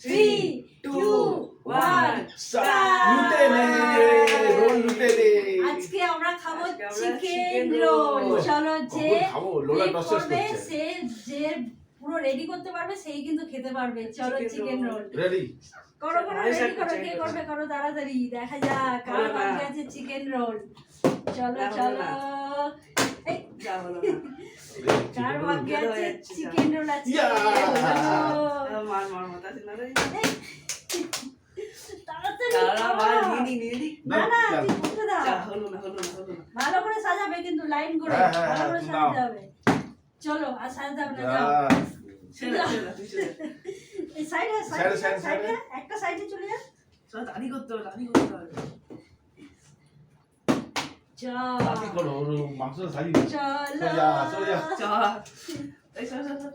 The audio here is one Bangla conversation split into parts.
থ্রি টু ওয়ান লুটে নে রোল লুটে নে আজকে আমরা খাব চিকেন রোল চলো যে খাব? লোলা করছে। সে যে পুরো রেডি করতে পারবে সেই কিন্তু খেতে পারবে। চলো চিকেন। রোল রেডি করো করো রেডি করো কে করবে? করো তাড়াতাড়ি দেখা যাক কার। ভাগ্যে আছে চিকেন রোল চলো চলো। না। এই। যা হলো না। কার ভাগ্যে রোল আছে চিকেন রোল আছে? মার না করো। ভালো করে সাজাবে কিন্তু লাইন করে। হ্যাঁ, হ্যাঁ, ভালো করে হ্যাঁ, সাজাতে নাও। হবে চলো আর সাজাতে হবে না সাইডে সাইডে সাইডে একটা সাইডে চলে যা। চল দাঁড়ি করতে হবে দাঁড়ি করতে হবে। যা তাড়াতাড়ি করো ওর মাংস সাজি চলো। চল চল চল।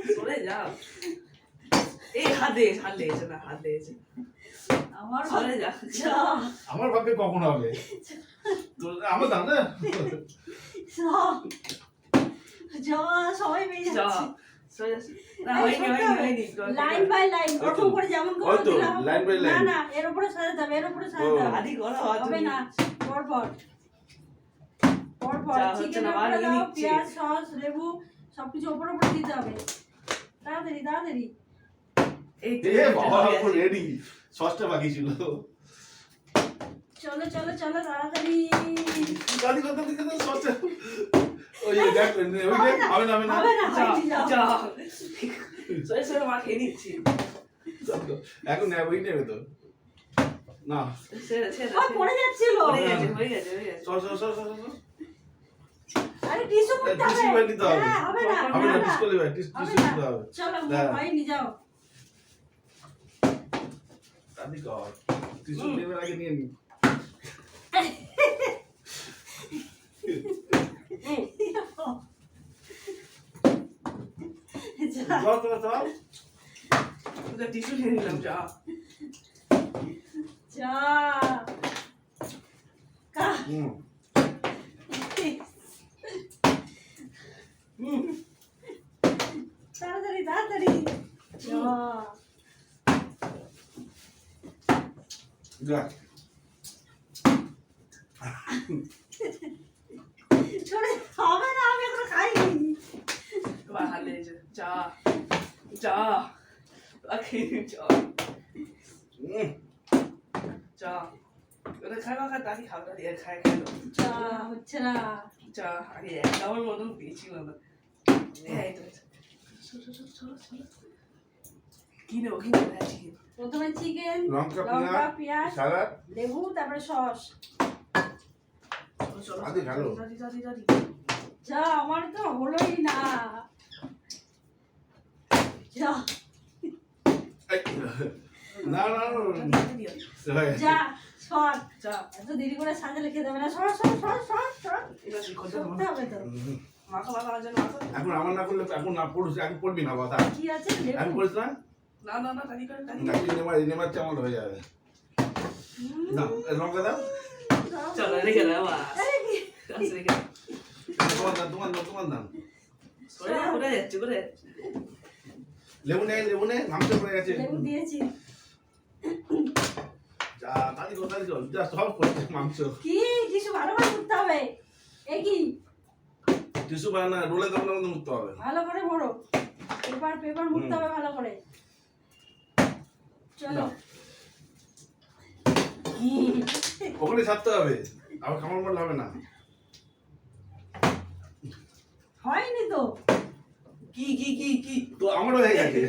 চল আসবে সরে যা এই হাত দিয়েছে হাত দিয়েছে না হাত দিয়েছে আমার যা যা আমার ভাগ্যে কখন হবে? আমার দাম না? সবাই যাচ্ছে। লাইন বাই লাইন করে যেমন করে দিলাম। না না এর উপরে সাজাতে হবে এর উপরে সাজাতে ও। হবে। দাঁড়ি করো হবে না পর পর পর পর যা হচ্ছে চিকেন না, উপরে বানিয়ে দাও নিচ্ছি। পেঁয়াজ সস লেবু সবকিছু উপরে উপরে দিতে হবে। তাড়াতাড়ি তাড়াতাড়ি। এ বাবা রেডি সসটা বাকি ছিল। চলো চলো চলো তাড়াতাড়ি। গাড়ি কথা দিকে তো সসটা ওই দেখ ওই যে হবে না হবে না হবে না। যা হয়নি, সরে সরে মা খেয়ে নিচ্ছি। এখন নেবে ওই নেবে তো। না। ছেড়ে ছেড়ে পড়ে যাচ্ছিল। হয়ে গেছে হয়ে গেছে হয়ে গেছে। সস আরে টিস্যু করতে হবে। টিস্যু নিতে হবে। হ্যাঁ হবে না হবে না টিস্যু টিস্যু হবে টিস্যু নিতে হবে চলো হ্যাঁ। হয়নি যাও। দাদি কর টিস্যু নেবে আগে নিয়ে নি। যা চল চল চল। তোকে টিস্যু খেয়ে নিলাম যা যা কা হুম তাড়াতাড়ি তাড়াতাড়ি যা যা ছোড়ে হবে না আমি এখনও খাইনি। লেগেছে যা যা খেয়ে যা। যা ওটা খাই বা খাই তাকে খাবে দাঁড়িয়ে খাই খাই। যা হচ্ছে না। যা আগে এক মতন পেয়েছি না এই তো চলো চলো চলো। কি চিকেন প্রথমে চিকেন লঙ্কা পেঁয়াজ পেঁয়াজ সালাদ। লেবু তারপরে সস। আদি ভালো। যা আমার তো হলোই না। যা। না। যা সর। যা। এত দেরি করে সাজালে খেতে হবে না। সর সর সর সর সর। করতে হবে? তো। হুম। মাখা মাখা আছে এখন আমার না করলে এখন না পড়ুস এখন পড়বি না কথা কি আছে? আমি না? না না না করে না চামল হয়ে যাবে। না লঙ্কা দাও। চলো রেখে দাও বাস রেখে তোমার দাম তোমার দাম তোমার দাম সরে করে যাচ্ছে করে লেবু নেই লেবু নেই মাংস পড়ে গেছে। লেবু দিয়েছি। যা তাড়ি কর তাড়ি কর যা সব মাংস। কি কিছু ভালো করে করতে হবে? এ কি? টিসু বানা রোলে দাম মতো মুক্ত হবে। ভালো করে পেপার পেপার মুড়তে হবে ভালো করে। না। ওখানে ছাড়তে হবে। আবার খামার মারলে হবে না। হয়নি তো। কি কি কি কি? তো আমারও হয়ে গেছে।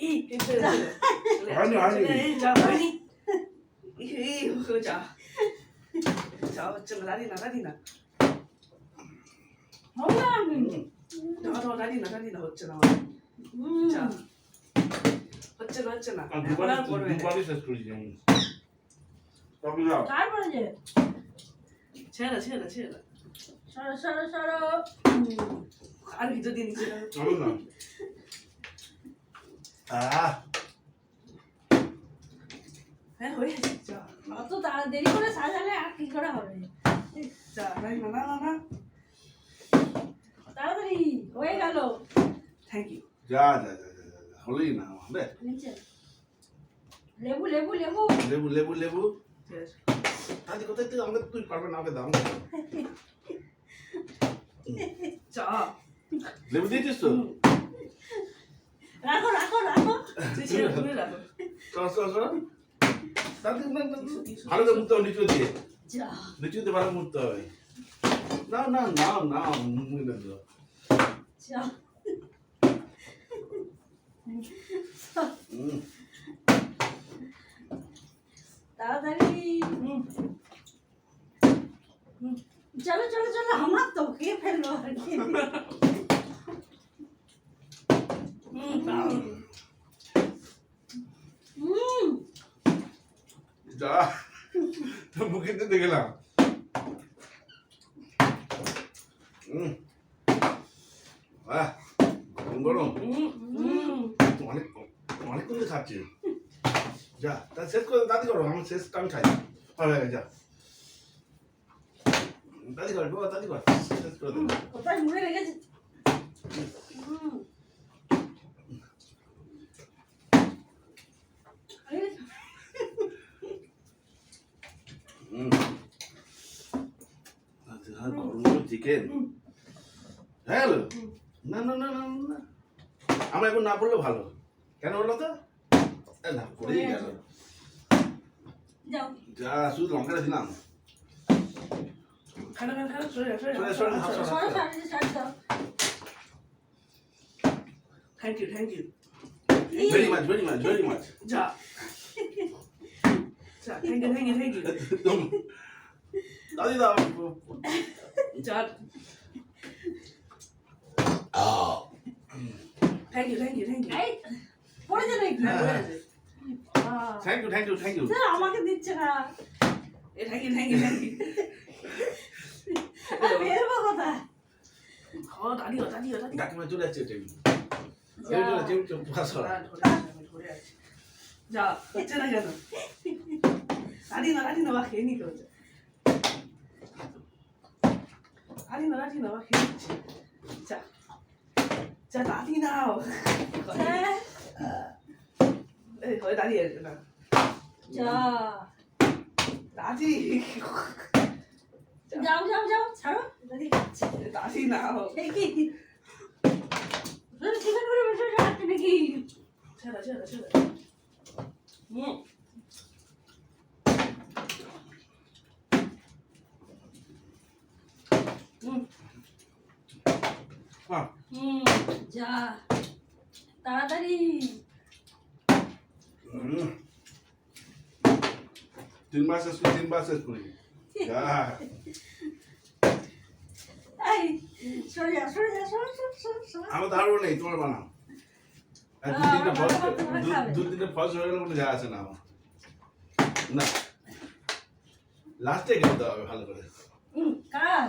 যা হুম, ছেড়ে ছেড়ে ছেড়ে বাহ। এখন আমার দাম। হুম, শেষ করে দিল রেডি রেডি যা ইস, ই ছেড়ে ছেড়ে হয়নি, হয়নি। যা হয়নি ই ই, যা যা হচ্ছে না দাদি না দাদি না হবে না আমি। না না দাদি না দাদি না হচ্ছে না হচ্ছে না হচ্ছে না আর এখন আর দুবারই করবে না। দুবারই শেষ করেছি আমি তবে যাও তারপরে যে ছেড়ে ছেড়ে ছেড়ে সরো সরো সরো হুম, আর কিছু দিন ছিল আমার না আহ হ্যাঁ হয়ে চা। অত তাড়া দেরি করে সাজালে আর কি করে হবে? চা না না না না তাড়াতাড়ি হয়ে গেল। থ্যাংক ইউ যা যা যা যা, যা, যা। হলোই না হবে লেবু লেবু লেবু। লেবু লেবু লেবু। আছে কোথায় তুই আমাকে তুই পারবে না আমাকে দাম চা। লেবু দিয়েছিস তো? রাখো রাখো রাখো। তুই ছেড়ে তুমি রাখো। চল চল চল দাদি না, না, না। ভালো করে মুখতে হবে নিচু দিয়ে। যা। নিচুতে ভালো মুখতে হবে না না না না মুখে দাও। হুম। তাড়াতাড়ি। হুম চলো চলো চলো আমার তো খেয়ে ফেলল আর কি হুম দারুণ। হুম যা মুখে দিতে গেলাম হুম আহ গরম গরম অনেক অনেক করে খাচ্ছি যা তা শেষ করে দাদি করো আমার শেষ আমি খাই হবে যা দাদি কর বাবা দাদি কর শেষ করে দেবো কোথায় মুড়ে লেগেছে চিকেন হ্যাঁ হ্যালো? না না না না না। আমরা এখন না পড়লে ভালো কেন বলো তো? না পড়েই গেল। যা শুধু লঙ্কাটা দিলাম। Thank you thank you very much very much very much যা। Thank you thank you thank you দাদি দাও। যা। Thank you thank you thank you হ্যাঁ। আহ, thank you thank you thank you sir আমাকে দিচ্ছে না। এ thank you thank you thank you আর বেরবো কোথায়? ও দাদিও দাদিও দাদিও ডাকিমা চলে যাচ্ছে টেবিল যা। চলে টেবিল চলে পাস। যা না কেন? দাদি না দাদি না খেয়ে নিতে হচ্ছে। দাদি না দাদি না খেয়ে নিচ্ছে। যা। যা দাদি নাও হ্যাঁ, এই ঘরে দাঁড়িয়ে আছে না যা দাদি যাও যাও যাও ছাড়ো দাদি খাচ্ছে দাদি নাও এই কি দাদি চিকেন করে বসে খাচ্ছে নাকি ছেড়ে ছেড়ে ছেড়ে হুম হুম হুম যা তাড়াতাড়ি হুম। তিনবার শেষ করি তিনবার শেষ করি আমার ধারণা নেই তোমার বানাও। দু তিনটে ফলস হয়ে গেলে কোনো আসে না। আমার না লাস্টে খেতে হবে ভালো করে। হুম, কার?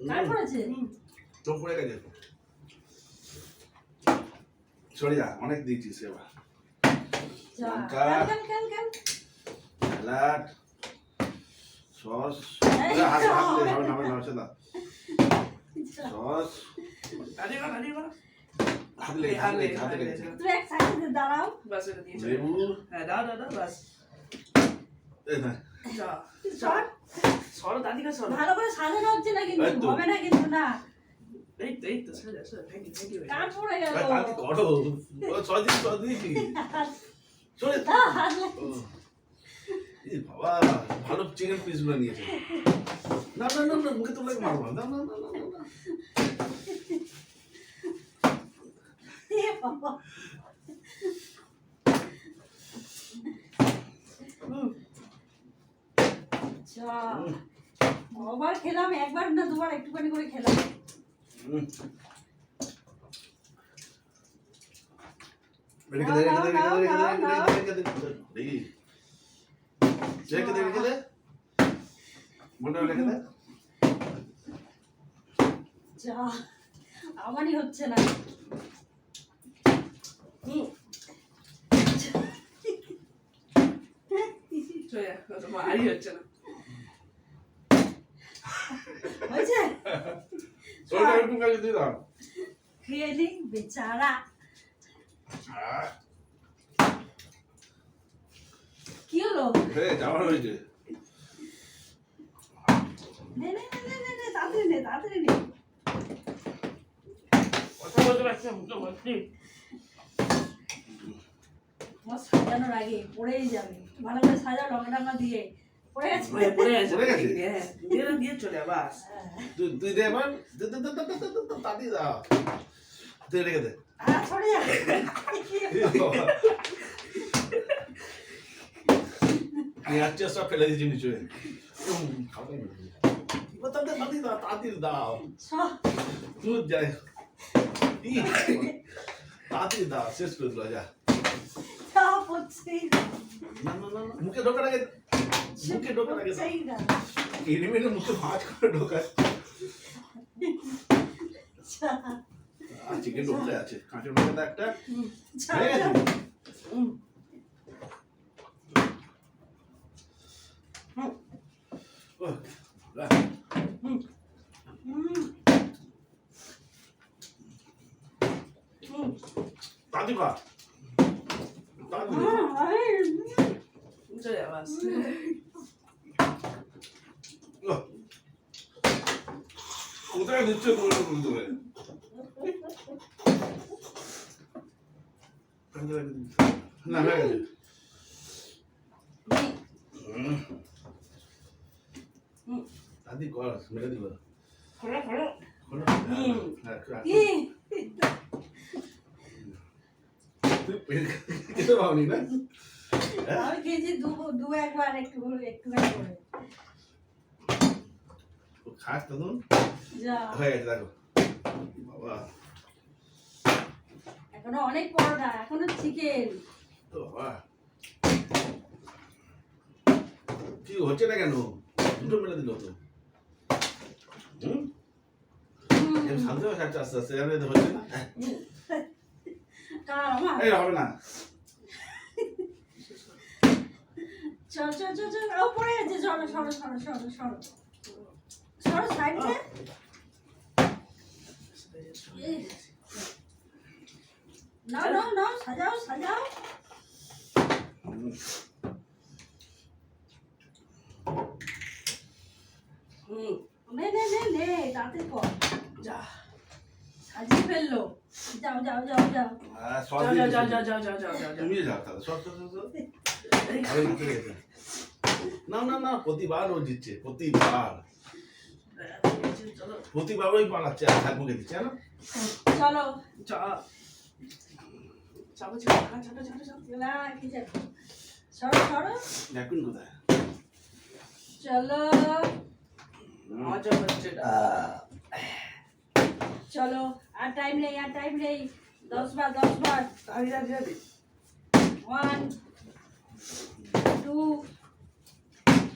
কার হুম, করেছে চোখ পড়ে গেছে সরে যা অনেক দিয়েছিস এবার লঙ্কা। Salad sauce. সস। দাঁড়াও। লেবু। হ্যাঁ বাস। সর। সরো দাদিকে সরো। ভালো করে সাজানো হচ্ছে না কিন্তু হবে না কিন্তু না। এই তো এই থ্যাংক ইউ থ্যাংক ইউ পড়ে গেল তাড়াতাড়ি করো বাবা ভালো চিকেন নিয়েছে। না না না না মুখে না। না না না, না। কবার খেলাম একবার না দুবার একটুখানি করে খেলাম। যা আমারই হচ্ছে না হুম চলে যা, অত ভারী হচ্ছে না হয়েছে ওইটা একটু খেয়ে নি বেচারা। কি হলো? হয়ে যাওয়ার হয়েছে। নে নে নে নে নে নে তাড়াতাড়ি নে তাড়াতাড়ি নে। কথা বলতে পারছি মুখে বলছি। তোমার সাজানোর আগে পড়েই যাবে। ভালো করে সাজাও লঙ্কা দিয়ে। পড়ে গেছে পড়ে- পড়ে গেছে, পড়ে গেছে? হ্যাঁ, দিয়ে দাও, দিয়ে চলে যা, বাস। হ্যাঁ। তুই তুই দে এবার দে দে দে দে দে দে দে তাড়ি দাও তুই রেখে দে আর সরে যাবে পেঁয়াজটা সব ফেলে দিয়েছি নিচে উম, খাবে না। এবার তাড়াতাড়ি তাড়াতাড়ি দাও তাড়াতাড়ি দাও সব দুধ যায় ই, তাড়াতাড়ি দাও শেষ করে দিল যা সব হচ্ছেই না না না না না, মুখে ঢোকার আগে মুখে ঢোকার আগে দাও। হচ্ছেই না এনিমেটের মুখে ভাঁজ করে ঢোকায় আচ্ছা আর চিকেন ঢোকলে আছে কাঁচের মধ্যে একটা হুম, হয়ে ছাড়ো, গেছে? হুম, ও, রাখ। হুম। হুম। তাড়াতাড়ি খা তাড়াতাড়ি হুম, আরে, চলে যা, বাস। ও। কোথায় দিচ্ছে তোমরা বলতে হবে না হয়ে গেছে। দাদি কর মেরে দিল খোলো, খোলো। খোলো। আমি খেয়েছি দু একবার একটু একটুখানি করে খাস তখন যা। হয়ে গেছে দেখো। বাবা। এখনও অনেক পরোটা এখনও চিকেন তো বাবা। কি হচ্ছে না কেন? দুটো মেরে দিল তো। হুম? শান্ত খাচ্ছে আস্তে আস্তে এতে হচ্ছে না? হ্যাঁ। এই হবে না। চল চল চল চল। ও পড়ে গেছে সরো সরো সরো সরো। নাও নাও নাও সাজাও সাজাও নে নে নে নে তাড়াতাড়ি কর যা। সাজিয়ে ফেলল যাও যাও যাও যাও যাও, দিয়ে যাও। যাও, যাও, যাও, যাও, যাও। তুমি যাও তাহলে সব সব সব, দে। না না না প্রতিবার ও দিচ্ছে প্রতিবার চলো, প্রতিবার ওই পালাচ্ছে আর দিচ্ছে জানো চলো চা। চাপো, চাপো, হ্যাঁ, চাপো, চাপো, চাপো। না কি যাব সরো সরো এখন কোথায় চলো মজা হচ্ছে। চলো আর টাইম নেই আর টাইম নেই দশ বার দশ বার তাড়ি, তাড়ি, তাড়ি। ওয়ান টু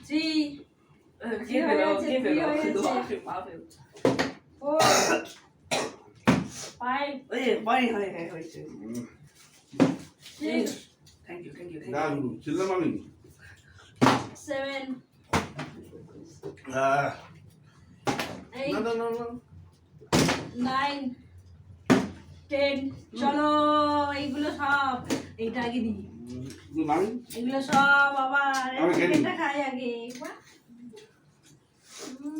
থ্রি ছিলাম আমি সেভেন এইট না না না না নাইন টেন চলো এইগুলো সব এইটা আগে দিই। নামি এগুলো সব আবার। এটা খাই আগে বাহ,